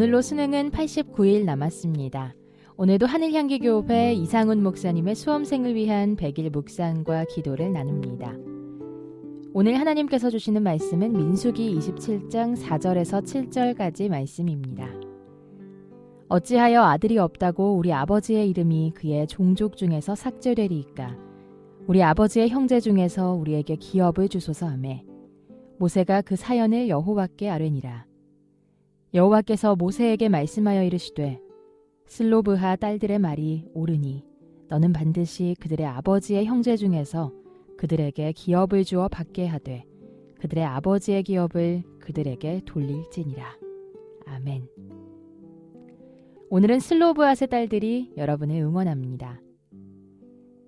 이제로 수능은 89일 남았습니다. 오늘도 하늘향기교회 이상훈 목사님의 수험생을 위한 100일 묵상과 기도를 나눕니다. 오늘 하나님께서 주시는 말씀은 민수기 27장 4절에서 7절까지 말씀입니다. 어찌하여 아들이 없다고 우리 아버지의 이름이 그의 종족 중에서 삭제되리이까 우리 아버지의 형제 중에서 우리에게 기업을 주소서 하매 모세가 그 사연을 여호와께 아뢰니라 여호와께서 모세에게 말씀하여 이르시되 슬로브하 딸들의 말이 옳으니 너는 반드시 그들의 아버지의 형제 중에서 그들에게 기업을 주어 받게 하되 그들의 아버지의 기업을 그들에게 돌릴지니라. 아멘. 오늘은 슬로브핫의 딸들이 여러분을 응원합니다.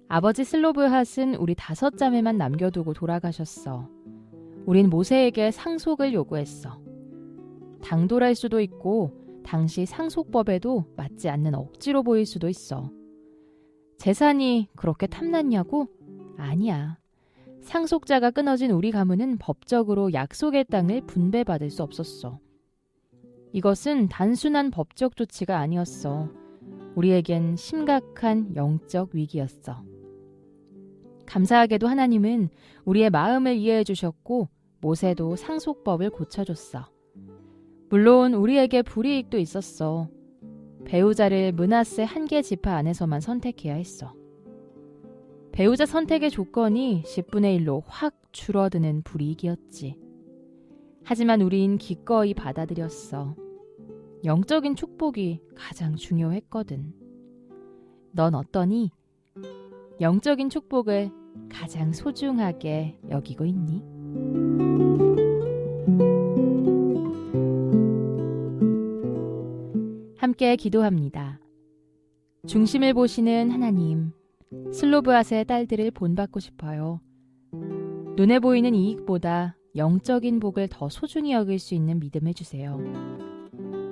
아버지 슬로브핫은 우리 다섯 자매만 남겨두고 돌아가셨어. 우린 모세에게 상속을 요구했어. 당돌할 수도 있고 당시 상속법에도 맞지 않는 억지로 보일 수도 있어. 재산이 그렇게 탐났냐고? 아니야. 상속자가 끊어진 우리 가문은 법적으로 약속의 땅을 분배받을 수 없었어. 이것은 단순한 법적 조치가 아니었어. 우리에겐 심각한 영적 위기였어. 감사하게도 하나님은 우리의 마음을 이해해 주셨고 모세도 상속법을 고쳐줬어. 물론 우리에게 불이익도 있었어. 배우자를 문하세 한 개 지파 안에서만 선택해야 했어. 배우자 선택의 조건이 10분의 1로 확 줄어드는 불이익이었지. 하지만 우린 기꺼이 받아들였어. 영적인 축복이 가장 중요했거든. 넌 어떠니? 영적인 축복을 가장 소중하게 여기고 있니? 함께 기도합니다. 중심을 보시는 하나님, 슬로브아스의 딸들을 본받고 싶어요. 눈에 보이는 이익보다 영적인 복을 더 소중히 여길 수 있는 믿음을 주세요.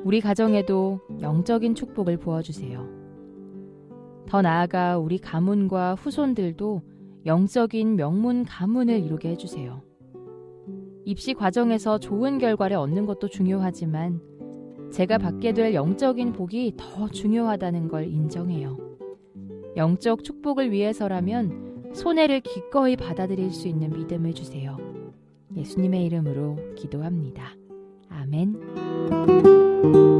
우리 가정에도 영적인 축복을 부어주세요. 더 나아가 우리 가문과 후손들도 영적인 명문 가문을 이루게 해주세요. 입시 과정에서 좋은 결과를 얻는 것도 중요하지만 제가 받게 될 영적인 복이 더 중요하다는 걸 인정해요. 영적 축복을 위해서라면 손해를 기꺼이 받아들일 수 있는 믿음을 주세요. 예수님의 이름으로 기도합니다. 아멘.